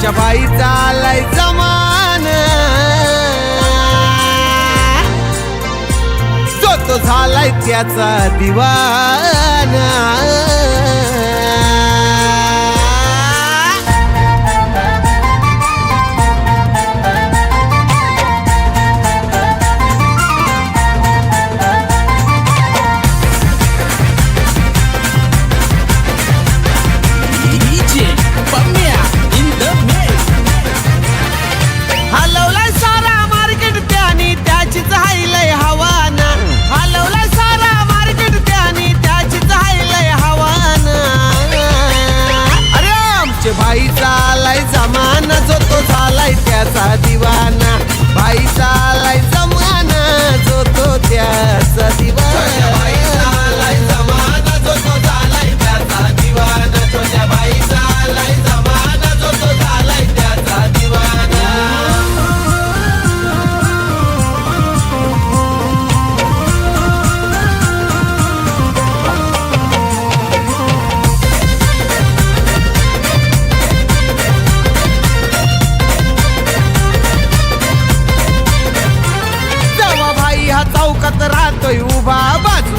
आमच्या बाईचा आलाय जमान. जो तो झालाय त्याचा दिवाना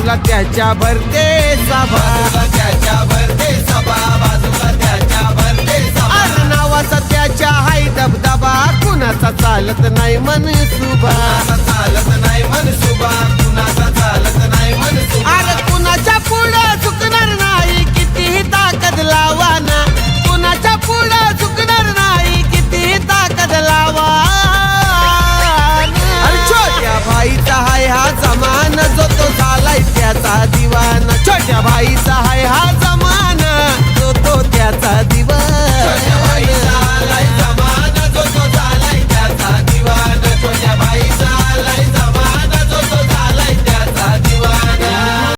बाजूला त्याच्या भरते सभा त्याच्या भरते सभा बाजूला त्याच्या भरते सभा नावाचा त्याच्या हाय दबदबा. कुणाचा चालत नाही मन सुभा. चालत नाही